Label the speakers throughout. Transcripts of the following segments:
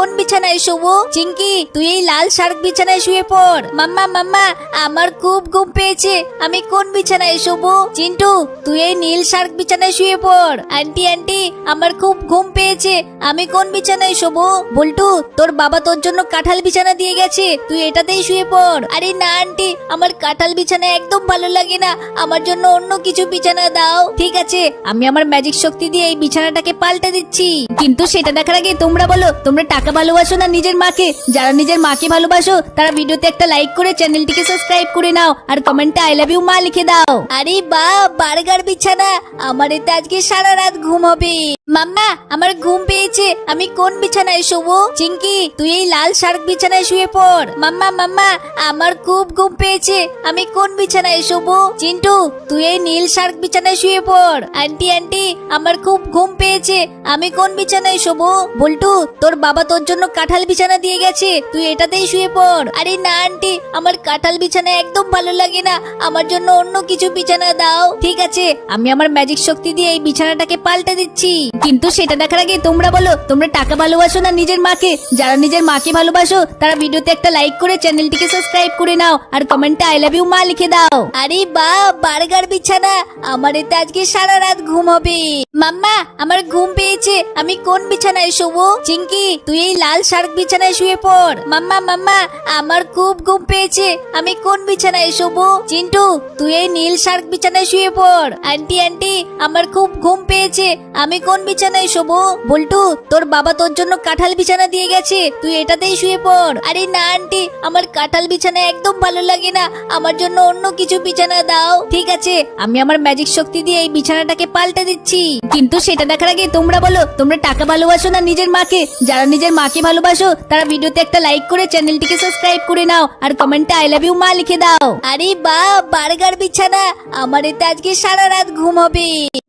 Speaker 1: কোন বিছানায় শোবো? চিঙ্কি তুই এই লাল শার্ক বিছানায় শুয়ে পড়। মাম্মা মাম্মা, আমার খুব ঘুম পেয়েছে। আমি কোন বিছানায় শোবো? চিন্টু, তুই এই নীল শার্ক বিছানায় শুয়ে পড়। আন্টি আন্টি, আমার খুব ঘুম পেয়েছে। আমি কোন বিছানায় শোবো? বল্টু, তোর বাবা তোর জন্য কাঁঠাল বিছানা দিয়ে গেছে। তুই এটাতেই শুয়ে পড়। আরে না, আন্টি, আমার কাঁঠাল বিছানা একদম ভালো লাগে না। আমার জন্য অন্য কিছু বিছানা দাও। ঠিক আছে, আমি আমার ম্যাজিক শক্তি দিয়ে এই বিছানাটাকে পাল্টে দিচ্ছি। কিন্তু সেটা দেখার আগে তোমরা বলো, তোমরা টাকা ভালোবাসো না নিজের মাকে। যারা নিজের মাকে ভালোবাসো, তারা ভিডিওতে একটা লাইক করে চ্যানেলটিকে সাবস্ক্রাইব করে নাও আর কমেন্টে আই লাভ ইউ মা লিখে দাও। আরে বা, বার্গার বিছানা। আমার এতে আজকে সারা রাত ঘুম হবে। মাম্মা, আমার ঘুম পেয়েছে। আমি কোন বিছানায় শোবো? চিঙ্কি তুই এই লাল শার্ক বিছানায় শুয়ে পড়। মাম্মা মাম্মা, আমার খুব ঘুম পেয়েছে। আমি কোন বিছানায় শোবো? চিন্টু, তুই এই নীল শার্ক বিছানায় শুয়ে পড়। আন্টি আন্টি, আমার খুব ঘুম পেয়েছে। আমি কোন বিছানায় শোবো? বল্টু, তোর বাবা তোর জন্য কাঁঠাল বিছানা দিয়ে গেছে। তুই এটাতেই শুয়ে পড়। আরে না, আন্টি, আমার কাঁঠাল বিছানা একদম ভালো লাগে না। আমার জন্য অন্য কিছু বিছানা দাও। ঠিক আছে, আমি আমার ম্যাজিক শক্তি দিয়ে এই বিছানাটাকে পাল্টে দিচ্ছি। কিন্তু সেটা দেখার আগে তোমরা বলো, তোমরা টাকা ভালোবাসো না নিজের মাকে? যারা নিজের মাকে ভালোবাসো, তারা ভিডিওতে একটা লাইক করে চ্যানেলটিকে সাবস্ক্রাইব করে নাও। আর কমেন্টে আই লাভ ইউ মা লিখে দাও। আরে বা, বার্গার বিছানা। আমার এতে আজকে সারা রাত ঘুম হবে। মাম্মা, আমার ঘুম পেয়েছে। আমি কোন বিছানায় শোবো? চিঙ্কি তুই এই লাল শার্ক বিছানায় শুয়ে পড়। মাম্মা মাম্মা, আমার খুব ঘুম পেয়েছে। আমি কোন বিছানায় শোবো? চিন্টু, তুই এই নীল শার্ক বিছানায় শুয়ে পড়। আন্টি আন্টি, আমার খুব ঘুম পেয়েছে। আমি কোন বিছানায় শোবো? বল্টু, তোর বাবা তোর জন্য কাঁঠাল বিছানা দিয়ে গেছে। তুই এটাতেই শুয়ে পড়। আরে না, আন্টি, আমার কাঁঠাল বিছানা একদম ভালো লাগে না। আমার জন্য অন্য কিছু বিছানা দাও। ঠিক আছে, আমি আমার ম্যাজিক শক্তি দিয়ে এই বিছানাটাকে পাল্টে দিচ্ছি। কিন্তু সেটা দেখার আগে তোমরা বলো, তোমরা টাকা ভালোবাসো না নিজের মাকে? যারা নিজের মাকে ভালোবাসো, তারা ভিডিওতে একটা লাইক করে চ্যানেলটিকে সাবস্ক্রাইব করে নাও, আর কমেন্টে আই লাভ ইউ মা লিখে দাও। আরে বা, বার্গার বিছানা, আমার এতে আজকে সারা রাত ঘুম হবে।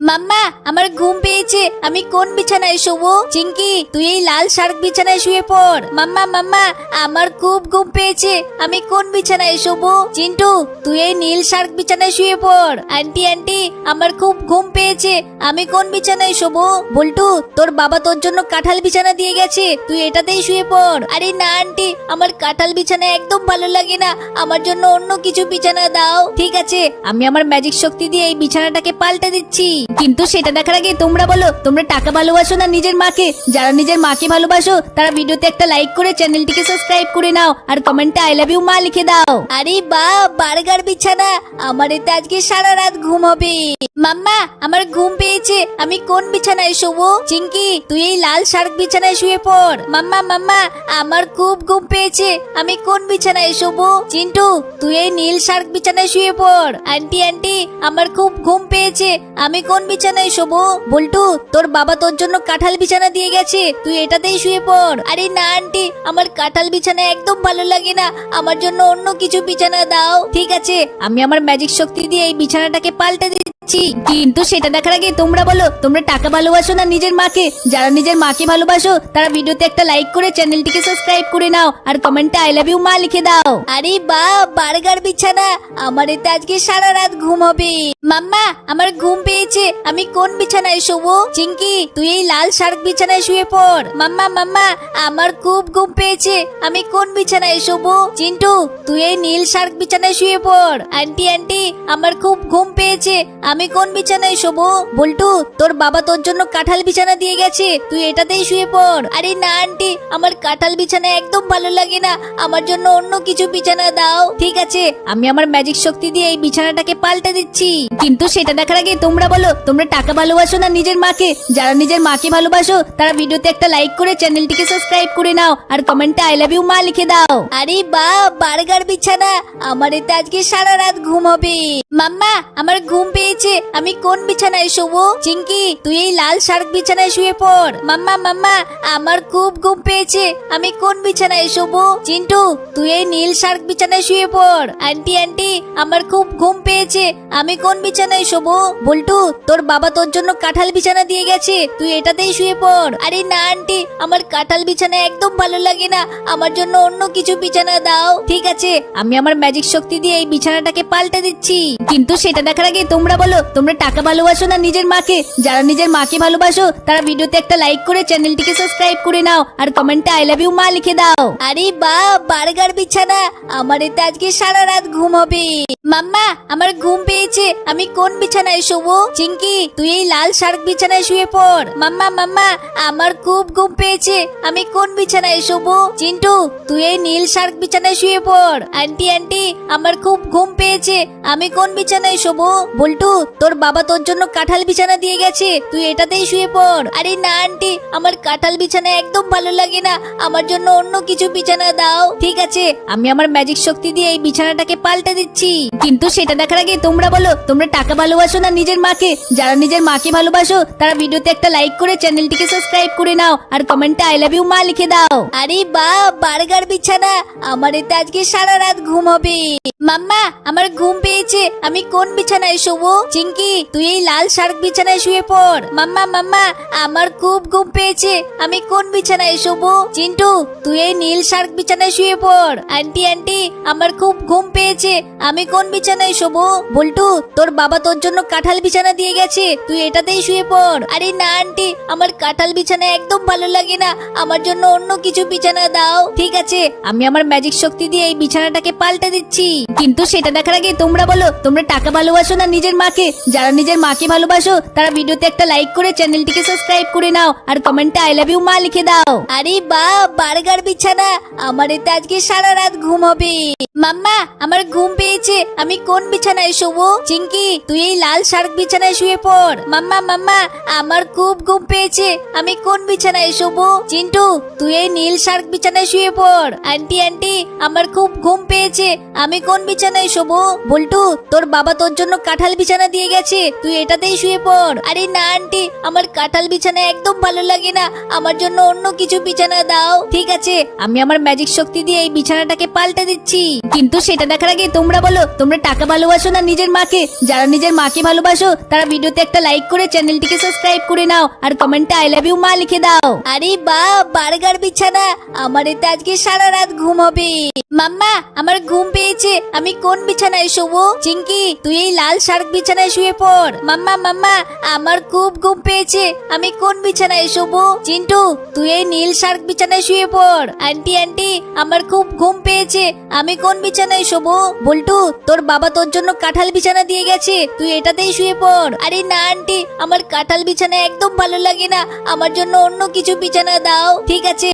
Speaker 1: মাম্মা, আমার ঘুম পেয়েছে, আমি কোন বিছানায় শোবো? চিঙ্কি তুই এই লাল শার্ক বিছানায় শুয়ে পড়। মাম্মা মাম্মা, আমার খুব ঘুম পেয়েছে, আমি কোন বিছানায় শোবো? চিন্টু, তুই এই নীল শার্ক বিছানায় শুয়ে পড়। আন্টি আন্টি, আমার খুব ঘুম পেয়েছে, আমি কোন বিছানায় শোবো? বল্টু, তোর বাবা তোর জন্য কাঁঠাল বিছানা দিয়ে গেছে, তুই এটাতেই শুয়ে পড়। আরে না, আন্টি, আমার কাঁঠাল বিছানা একদম ভালো লাগে না। আমার জন্য অন্য কিছু বিছানা দাও। ঠিক আছে, আমি আমার ম্যাজিক শক্তি দিয়ে এই বিছানাটাকে পাল্টে দিচ্ছি। কিন্তু সেটা দেখার আগে তোমরা বলো, তোমরা টাকা ভালোবাসো না নিজের মাকে? যারা নিজের মাকে ভালোবাসো, তারা ভিডিওতে একটা লাইক করে চ্যানেলটিকে সাবস্ক্রাইব করে নাও। আর কমেন্টে আই লাভ ইউ মা লিখে দাও। আরে বা, বার্গার বিছানা। আমার এতে আজকে সারা রাত ঘুম হবে। মাম্মা, আমার ঘুম পেয়েছে। আমি কোন বিছানায় শোবো? চিঙ্কি তুই এই লাল শার্ক বিছানায় শুয়ে পড়। মাম্মা মাম্মা, আমার খুব ঘুম পেয়েছে। আমি কোন বিছানায় শোবো? চিন্টু, তুই এই নীল শার্ক বিছানায় শুয়ে পড়। আন্টি আন্টি, আমার খুব ঘুম পেয়েছে। আমি কোন বিছানায় শোবো? বল্টু, তোর বাবা তোর জন্য কাঁঠাল বিছানা দিয়ে গেছে। তুই এটাতেই শুয়ে পড়। আরে না, আন্টি, আমার কাঁঠাল বিছানা একদম ভালো লাগে না। আমার জন্য অন্য কিছু বিছানা দাও। ঠিক আছে, আমি আমার ম্যাজিক শক্তি দিয়ে এই বিছানাটাকে পাল্টে দিচ্ছি কিন্তু সেটা দেখার আগে তোমরা বলো, তোমরা টাকা ভালোবাসো না নিজের মাকে? যারা নিজের মাকে ভালোবাসো, তারা ভিডিওতে একটা লাইক করে চ্যানেলটিকে সাবস্ক্রাইব করে নাও আর কমেন্টে আই লাভ ইউ মা, লিখে দাও। আরে বা, বার্গার বিছানা। আমার এতে আজকে সারা রাত ঘুম হবে। মাম্মা, আমার ঘুম পেয়েছে। আমি কোন বিছানায় শোবো? চিঙ্কি তুই এই লাল শার্ক বিছানায় শুয়ে পড়। মাম্মা মাম্মা, আমার খুব ঘুম পেয়েছে। আমি কোন বিছানায় শোবো? চিন্টু, তুই এই নীল শার্ক বিছানায় শুয়ে পড়। আন্টি আন্টি, আমার খুব ঘুম পেয়েছে। আমি কোন বিছানায় শোবো? বল্টু, তোর বাবা তোর জন্য কাঁঠাল বিছানা দিয়ে গেছে। তুই এটাতেই শুয়ে পড়। আরে না, আন্টি, আমার কাঁঠাল বিছানা একদম ভালো লাগে না। আমার জন্য অন্য কিছু বিছানা দাও। ঠিক আছে, আমি আমার ম্যাজিক শক্তি দিয়ে এই বিছানাটাকে পাল্টে দিচ্ছি। কিন্তু সেটা দেখার আগে তোমরা বলো, তোমরা টাকা ভালোবাসো না নিজের মাকে? যারা নিজের মাকে ভালোবাসো, তারা ভিডিওতে একটা লাইক করে চ্যানেলটিকে সাবস্ক্রাইব করে নাও। আর কমেন্টে আই লাভ ইউ মা লিখে দাও। আরে বা, বার্গার বিছানা। আমার এতে আজকে সারা রাত ঘুম হবে। মাম্মা, আমার ঘুম পেয়েছে। আমি কোন বিছানায় শোবো? চিঙ্কি তুই এই লাল শার্ক বিছানায় শুয়ে পড়। মাম্মা মাম্মা, আমার খুব ঘুম পেয়েছে। আমি কোন বিছানায় শোবো? চিন্টু, তুই এই নীল শার্ক বিছানায় শুয়ে পড়। আন্টি আন্টি, আমার খুব ঘুম পেয়েছে। আমি কোন বিছানায় শোবো? বল্টু, তোর বাবা তোর জন্য কাঁঠাল বিছানা দিয়ে গেছে। তুই এটাতেই শুয়ে পড়। আরে না, আন্টি, আমার কাঁঠাল বিছানা একদম ভালো লাগে না। আমার জন্য অন্য কিছু বিছানা দাও। ঠিক আছে, আমি আমার ম্যাজিক শক্তি দিয়ে এই বিছানাটাকে পাল্টে দিচ্ছি। কিন্তু সেটা দেখার আগে তোমরা বলো বলো, তোমরা টাকা ভালোবাসো না নিজের মাকে? যারা নিজের মাকে ভালোবাসো, তারা ভিডিওতে একটা লাইক করে চ্যানেলটিকে সাবস্ক্রাইব করে নাও আর কমেন্টে আই লাভ ইউ মা লিখে দাও। আরে বা, বার্গার বিছানা। আমার এতে আজকে সারা রাত ঘুম হবে। মাম্মা, আমার ঘুম পেয়েছে। আমি কোন বিছানায় শোবো? চিঙ্কি তুই এই লাল শার্ক বিছানায় শুয়ে পড়। মাম্মা মাম্মা, আমার খুব ঘুম পেয়েছে। আমি কোন বিছানায় শোবো? চিন্টু, তুই এই নীল শার্ক বিছানায় শুয়ে পড়। আন্টি আন্টি, আমার খুব ঘুম পেয়েছে। আমি কোন বিছানায় শোবো? বল্টু তোর বাবা তোর জন্য কাঁঠাল বিছানা দিয়ে গেছে। তুই এটাতেই শুয়ে পড়। আরে না, আন্টি, আমার কাঁঠাল বিছানা একদম ভালো লাগে না। আমার জন্য অন্য কিছু বিছানা দাও। ঠিক আছে, আমি আমার ম্যাজিক শক্তি দিয়ে এই বিছানাটাকে পাল্টে দিচ্ছি। কিন্তু সেটা দেখার আগে তোমরা বলো, তোমরা টাকা ভালোবাসো না নিজের মাকে? যারা নিজের মাকে ভালোবাসো, তারা ভিডিওতে একটা লাইক করে চ্যানেলটিকে সাবস্ক্রাইব করে নাও। আর কমেন্টে আই লাভ ইউ মা লিখে দাও। আরে বা, বার্গার বিছানা। আমার এতে আজকে সারা রাত ঘুম হবে। মাম্মা, আমার ঘুম পেয়েছে। আমি কোন বিছানায় শোবো? চিঙ্কি, তুই এই লাল শার্ক বিছানায় শুয়ে পড়। মাম্মা মাম্মা, আমার খুব ঘুম পেয়েছে। আমি কোন বিছানায় শোবো? চিন্টু, তুই এই নীল শার্ক বিছানায় শুয়ে পড়। আন্টি আন্টি, আমার খুব ঘুম পেয়েছে। আমি কোন বিছানায় শোবো? বল্টু, তোর বাবা তোর জন্য কাঁঠাল বিছানা দিয়ে গেছে। তুই এটাতেই শুয়ে পড়। আরে না, আন্টি, আমার কাঁঠাল বিছানা একদম ভালো লাগে না। আমার জন্য অন্য কিছু বিছানা দাও। ঠিক আছে, আমি আমার ম্যাজিক শক্তি দিয়ে এই বিছানাটাকে পাল্টে দিচ্ছি। কিন্তু সেটা দেখার আগে তোমরা বলো, তোমরা টাকা ভালোবাসো না নিজের মাকে? যারা নিজের মাকে ভালোবাসো, তারা ভিডিওতে একটা লাইক করে চ্যানেলটিকে সাবস্ক্রাইব করে নাও আর কমেন্টে আই লাভ ইউ মা লিখে দাও। আরে বা বার্গার বিছানা। আমার এতে আজকে সারা রাত ঘুম হবে মাম্মা, আমার ঘুম পেয়েছে। আমি কোন বিছানায় শোবো? চিঙ্কি তুই এই লাল শার্ক বিছানায় শুয়ে পড়। মাম্মা মাম্মা, আমার খুব ঘুম পেয়েছে। আমি কোন বিছানায় শোবো? চিন্টু, তুই এই নীল শার্ক বিছানায় শুয়ে পড়। আন্টি আন্টি, আমার খুব ঘুম পেয়েছে। আমি কোন বিছানায় শোবো? বল্টু, তোর বাবা তোর জন্য কাঁঠাল বিছানা দিয়ে গেছে। তুই এটাতেই শুয়ে পড়। আরে না, আন্টি, আমার কাঁঠাল বিছানা একদম ভালো লাগে না। আমার জন্য অন্য কিছু বিছানা দাও। ঠিক আছে, আমি আমার ম্যাজিক শক্তি দিয়ে এই বিছানাটাকে পাল্টে দিচ্ছি। কিন্তু সেটা দেখার আগে তোমরা বলো, তোমরা টাকা ভালোবাসো না নিজের মাকে? যারা নিজের মাকে ভালোবাসো, তারা ভিডিওতে একটা লাইক করে চ্যানেলটিকে সাবস্ক্রাইব করে নাও, আর কমেন্টে আই লাভ ইউ মা লিখে দাও। আরে বা, বার্গার বিছানা! আমার এতে আজকে সারা রাত ঘুম হবে। মাম্মা, আমার ঘুম পেয়েছে। আমি কোন বিছানায় শোবো? চিঙ্কি তুই এই লাল শার্ক বিছানায় শুয়ে পড়। মাম্মা মাম্মা, আমার খুব ঘুম পেয়েছে। আমি কোন বিছানায় শোবো? চিন্টু, তুই এই নীল শার্ক বিছানায় শুয়ে পড়। আন্টি আন্টি, আমার খুব ঘুম পেয়েছে। আমি কোন বিছানায় শোবো। বল্টু, তোর বাবা তোর জন্য কাঁঠাল বিছানা দিয়ে গেছে। তুই এটাতেই শুয়ে পড়। আরে না, আন্টি, আমার কাঁঠাল বিছানা একদম ভালো লাগে না। আমার জন্য অন্য কিছু বিছানা দাও। ঠিক আছে।